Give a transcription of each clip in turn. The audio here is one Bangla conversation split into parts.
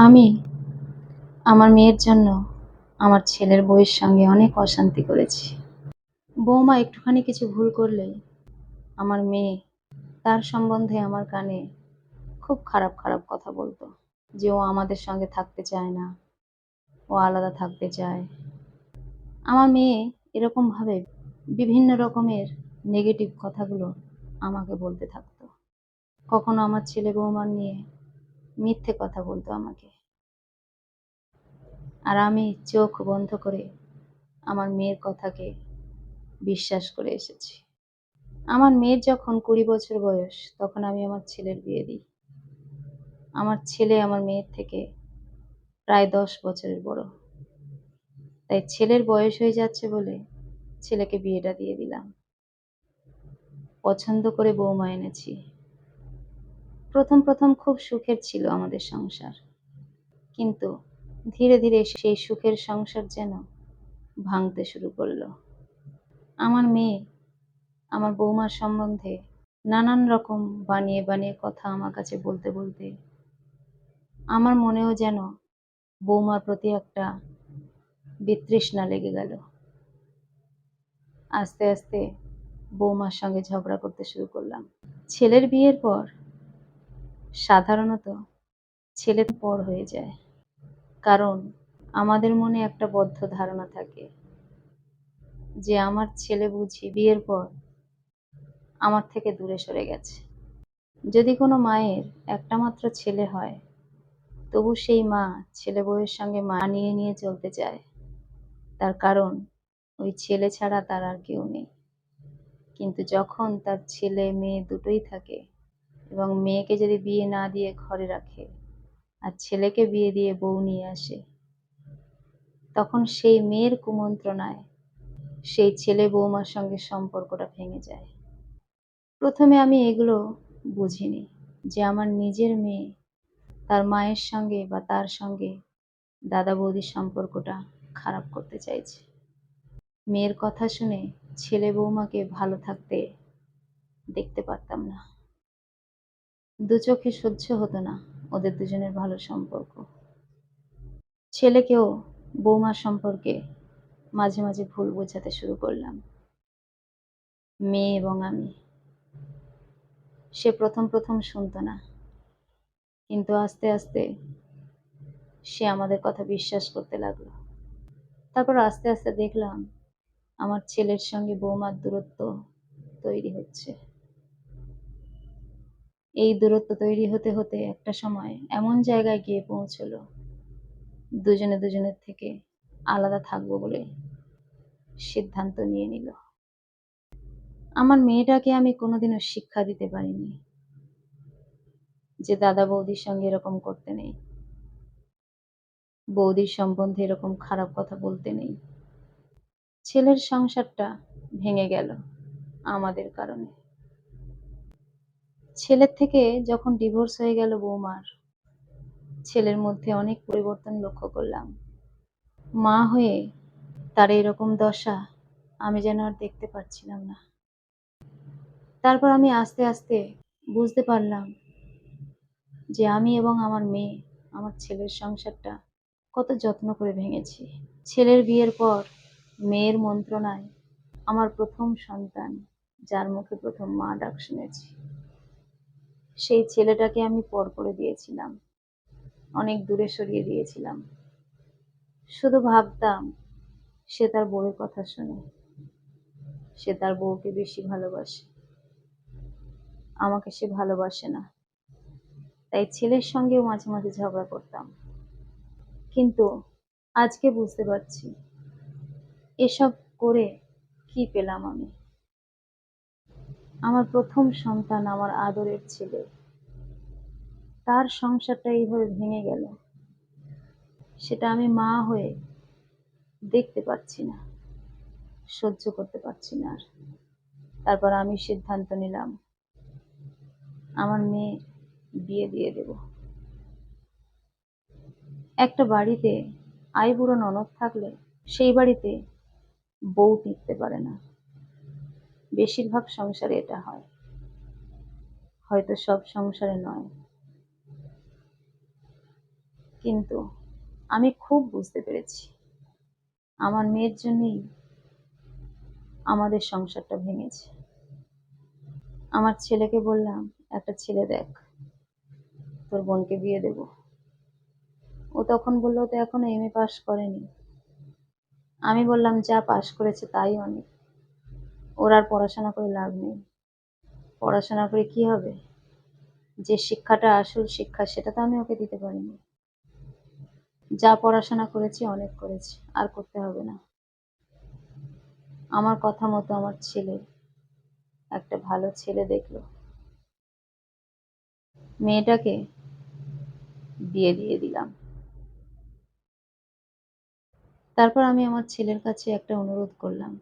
আমি আমার মেয়ের জন্য আমার ছেলের বউয়ের সঙ্গে অনেক অশান্তি করেছি। বৌমা একটুখানি কিছু ভুল করলেই আমার মেয়ে তার সম্বন্ধে আমার কানে খুব খারাপ খারাপ কথা বলতো যে ও আমাদের সঙ্গে থাকতে চায় না, ও আলাদা থাকতে চায়। আমার মেয়ে এরকমভাবে বিভিন্ন রকমের নেগেটিভ কথাগুলো আমাকে বলতে থাকতো। কখনো আমার ছেলে বৌমার নিয়ে মিথ্যে কথা বলতো আমাকে। আর আমি চোখ বন্ধ করে আমার মেয়ের কথাকে বিশ্বাস করে এসেছি। আমার মেয়ের যখন কুড়ি বছর বয়স, তখন আমি আমার ছেলের বিয়ে দিই। আমার ছেলে আমার মেয়ের থেকে প্রায় দশ বছরের বড়। তাই ছেলের বয়স হয়ে যাচ্ছে বলে ছেলেকে বিয়েটা দিয়ে দিলাম। পছন্দ করে বৌমা এনেছি। প্রথম প্রথম খুব সুখের ছিল আমাদের সংসার। কিন্তু ধীরে ধীরে সেই সুখের সংসার যেন ভাঙতে শুরু করল। আমার মেয়ে, আমার বৌমার সম্বন্ধে নানান রকম বানিয়ে বানিয়ে কথা আমার কাছে বলতে বলতে আমার মনেও যেন বৌমার প্রতি একটা বিতৃষ্ণা লেগে গেল। আস্তে আস্তে বৌমার সঙ্গে ঝগড়া করতে শুরু করলাম। ছেলের বিয়ের পর সাধারণত ছেলে পর হয়ে যায়। কারণ আমাদের মনে একটা বদ্ধ ধারণা থাকে যে আমার ছেলে বুঝি বিয়ের পর আমার থেকে দূরে সরে গেছে। যদি কোনো মায়ের একটা মাত্র ছেলে হয়, তবু সেই মা ছেলে বউয়ের সঙ্গে মানিয়ে নিয়ে চলতে চায়। তার কারণ ওই ছেলে ছাড়া তার আর কেউ নেই। কিন্তু যখন তার ছেলে মেয়ে দুটোই থাকে এবং মেয়েকে যদি বিয়ে না দিয়ে ঘরে রাখে আর ছেলেকে বিয়ে দিয়ে বউ নিয়ে আসে, তখন সেই মেয়ের কুমন্ত্রণায় সেই ছেলে বৌমার সঙ্গে সম্পর্কটা ভেঙে যায়। প্রথমে আমি এগুলো বুঝিনি যে আমার নিজের মেয়ে তার মায়ের সঙ্গে বা তার সঙ্গে দাদা বৌদির সম্পর্কটা খারাপ করতে চাইছে। মেয়ের কথা শুনে ছেলে বৌমাকে ভালো থাকতে দেখতে পারতাম না। দু চোখে সহ্য হতো না ওদের দুজনের ভালো সম্পর্ক। ছেলেকেও বৌমার সম্পর্কে মাঝে মাঝে ভুল বোঝাতে শুরু করলাম। মেয়ে এবং আমি। সে প্রথম প্রথম শুনতো না। কিন্তু আস্তে আস্তে সে আমাদের কথা বিশ্বাস করতে লাগল। তারপর আস্তে আস্তে দেখলাম আমার ছেলের সঙ্গে বৌমার দূরত্ব তৈরি হচ্ছে। এই দূরত্ব তৈরি হতে হতে একটা সময় এমন জায়গায় গিয়ে পৌঁছলো, দুজনে দুজনের থেকে আলাদা থাকব বলে সিদ্ধান্ত নিয়ে নিল। আমার মেয়েটাকে আমি কোনোদিনও শিক্ষা দিতে পারিনি যে দাদা বৌদির সঙ্গে এরকম করতে নেই, বৌদির সম্বন্ধে এরকম খারাপ কথা বলতে নেই। ছেলের সংসারটা ভেঙে গেল আমাদের কারণে। ছেলের থেকে যখন ডিভোর্স হয়ে গেল বৌমার, ছেলের মধ্যে অনেক পরিবর্তন লক্ষ্য করলাম। মা হয়ে তার এরকম দশা আমি যেন আর দেখতে পাচ্ছিলাম না। তারপর আমি আস্তে আস্তে বুঝতে পারলাম যে আমি এবং আমার মেয়ে, আমার ছেলের সংসারটা কত যত্ন করে ভেঙেছি। ছেলের বিয়ের পর মেয়ের মন্ত্রণায় আমার প্রথম সন্তান, যার মুখে প্রথম মা ডাক শুনেছি। সেই ছেলেটাকে আমি পর করে দিয়েছিলাম। অনেক দূরে সরিয়ে দিয়েছিলাম। শুধু ভাবতাম, সে তার বউয়ের কথা শুনে। সে তার বউকে বেশি ভালোবাসে। আমাকে সে ভালোবাসে না। তাই ছেলের সঙ্গেও মাঝে মাঝে ঝগড়া করতাম। কিন্তু আজকে বুঝতে পারছি, এসব করে কি পেলাম আমি? আমার প্রথম সন্তান আমার আদরের ছেলে। তার সংসারটা এইভাবে ভেঙে গেল। সেটা আমি মা হয়ে দেখতে পাচ্ছি না, সহ্য করতে পারছি না আর। তারপর আমি সিদ্ধান্ত নিলাম, আমার মেয়ে বিয়ে দিয়ে দেব। একটা বাড়িতে আই বুড়ো ননদ থাকলে সেই বাড়িতে বউ টিকতে পারে না। বেশিরভাগ সংসারে এটা হয়। হয়তো সব সংসারে নয়। কিন্তু আমি খুব বুঝতে পেরেছি। আমার মেয়ের জন্যই আমাদের সংসারটা ভেঙেছে। আমার ছেলেকে বললাম, একটা ছেলে দেখ, তোর বোনকে বিয়ে দেব। ও তখন বলল তো এখনও এম এ পাস করেনি। আমি বললাম, যা পাস করেছে তাই অনেক। ওর আর পড়াশোনা করে লাভ নেই। পড়াশোনা করে কি হবে? যে শিক্ষাটা আসল শিক্ষা, সেটা তো আমি ওকে দিতে পারিনি। যা পড়াশোনা করেছি, অনেক করেছি, আর করতে হবে না। আমার কথা মতো আমার ছেলে, একটা ভালো ছেলে দেখল। মেয়েটাকে বিয়ে দিয়ে দিলাম। তারপর আমি আমার ছেলের কাছে একটা অনুরোধ করলাম।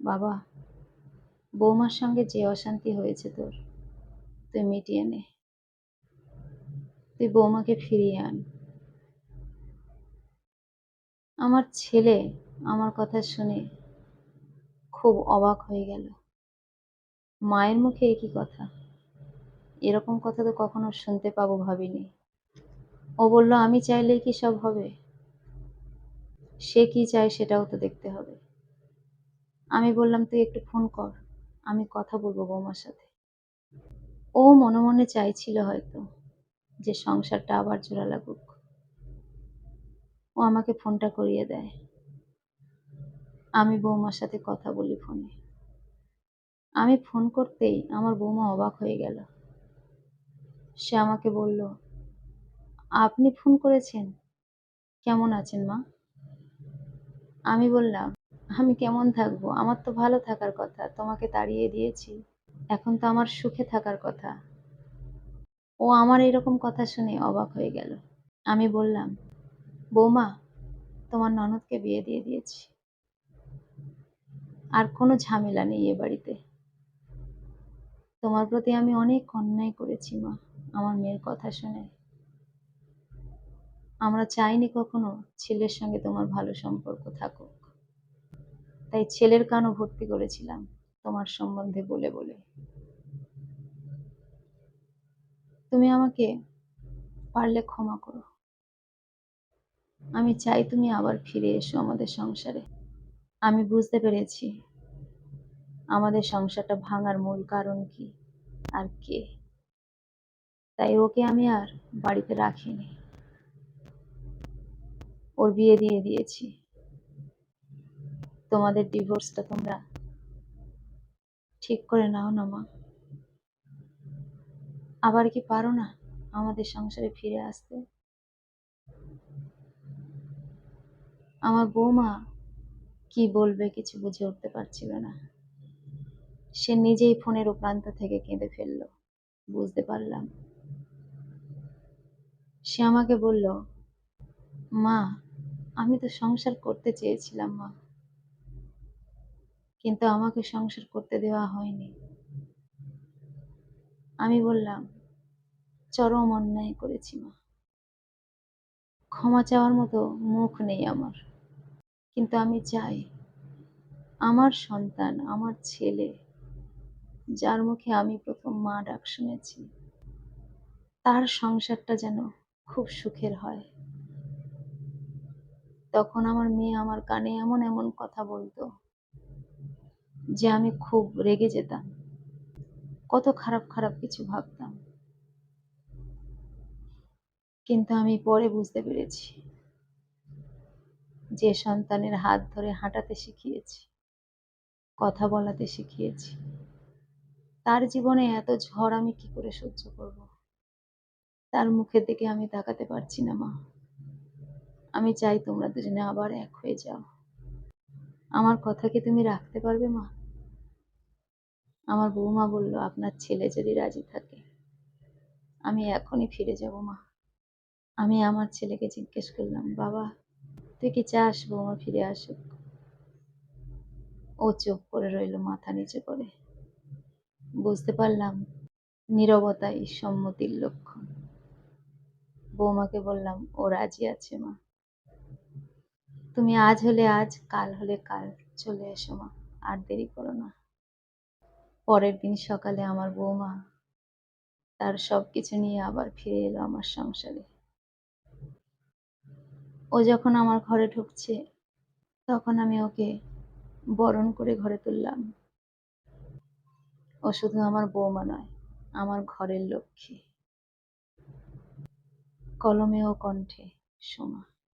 বাবা, বৌমার সঙ্গে যে অশান্তি হয়েছে তোর, তুই মিটিয়ে নে। তুই বৌমাকে ফিরিয়ে আন। আমার ছেলে আমার কথা শুনে খুব অবাক হয়ে গেল। মায়ের মুখে একই কথা। এরকম কথা তো কখনো শুনতে পাবো ভাবিনি। ও বলল, আমি চাইলেই কি সব হবে? সে কি চায় সেটাও তো দেখতে হবে। আমি বললাম, তুই একটু ফোন কর, আমি কথা বলব বৌমার সাথে। ও মনে মনে চাইছিল হয়তো যে সংসারটা আবার জোড়া লাগুক। ও আমাকে ফোনটা করিয়ে দেয়। আমি বৌমার সাথে কথা বলি ফোনে। আমি ফোন করতেই আমার বৌমা অবাক হয়ে গেল। সে আমাকে বলল, আপনি ফোন করেছেন? কেমন আছেন মা? আমি বললাম আমি কেমন থাকব? আমার তো ভালো থাকার কথা, তোমাকে তাড়িয়ে দিয়েছি। এখন তো আমার সুখে থাকার কথা। ও আমার এরকম কথা শুনে অবাক হয়ে গেল। আমি বললাম, বৌমা, তোমার ননদকে বিয়ে দিয়ে দিয়েছি। আর কোনো ঝামেলা নেই এ বাড়িতে। তোমার প্রতি আমি অনেক অন্যায় করেছি মা, আমার মেয়ের কথা শুনে। আমরা চাইনি কখনো ছেলের সঙ্গে তোমার ভালো সম্পর্ক থাকুক। তাই ছেলের কানও ভর্তি করেছিলাম, তোমার সম্বন্ধে বলে বলে। তুমি আমাকে পারলে ক্ষমা করো। আমি চাই তুমি আবার ফিরে এসো আমাদের সংসারে। আমি বুঝতে পেরেছি আমাদের সংসারটা ভাঙার মূল কারণ কি আর কে। তাই ওকে আমি আর বাড়িতে রাখিনি। ওর বিয়ে দিয়ে দিয়েছি। তোমাদের ডিভোর্সটা তোমরা ঠিক করে নাও না মা। আবার কি পারো না আমাদের সংসারে ফিরে আসতে? আমার বৌমা কি বলবে কিছু বুঝে উঠতে পারছিল না। সে নিজেই ফোনের ও প্রান্ত থেকে কেঁদে ফেলল, বুঝতে পারলাম। সে আমাকে বলল, মা, আমি তো সংসার করতে চেয়েছিলাম মা। কিন্তু আমাকে সংসার করতে দেওয়া হয়নি। আমি বললাম, চরম অন্যায় করেছি মা। ক্ষমা চাওয়ার মতো মুখ নেই আমার। কিন্তু আমি চাই, আমার সন্তান, আমার ছেলে, যার মুখে আমি প্রথম মা ডাক শুনেছি, তার সংসারটা যেন খুব সুখের হয়। তখন আমার মেয়ে আমার কানে এমন এমন কথা বলতো যে আমি খুব রেগে যেতাম। কত খারাপ খারাপ কিছু ভাবতাম। কিন্তু আমি পরে বুঝতে পেরেছি যে সন্তানের হাত ধরে হাঁটাতে শিখিয়েছি, কথা বলাতে শিখিয়েছি। তার জীবনে এত ঝড় আমি কি করে সহ্য করব? তার মুখের দিকে আমি তাকাতে পারছি না, মা। আমি চাই তোমরা দুজনে আবার এক হয়ে যাও। আমার কথা কি তুমি রাখতে পারবে, মা? আমার বৌমা বলল, আপনার ছেলে যদি রাজি থাকে, আমি এখনই ফিরে যাব, মা। আমি আমার ছেলেকে জিজ্ঞেস করলাম, বাবা, তুই কি চাস বৌমা ফিরে আসুক? ও চুপ করে রইল মাথা নিচু করে। বুঝতে পারলাম, নীরবতাই সম্মতির লক্ষণ। বৌমাকে বললাম, ও রাজি আছে, মা। তুমি আজ হলে আজ, কাল হলে কাল। চলে এসো মা, আর দেরি করো না। পরের দিন সকালে আমার বৌমা তার সব কিছু নিয়ে আবার ফিরে এলো আমার সংসারে। ও যখন আমার ঘরে ঢুকছে, তখন আমি ওকে বরণ করে ঘরে তুললাম। ও শুধু আমার বৌমা নয়, আমার ঘরের লক্ষ্মী। কলমে ও কণ্ঠে, সোমা।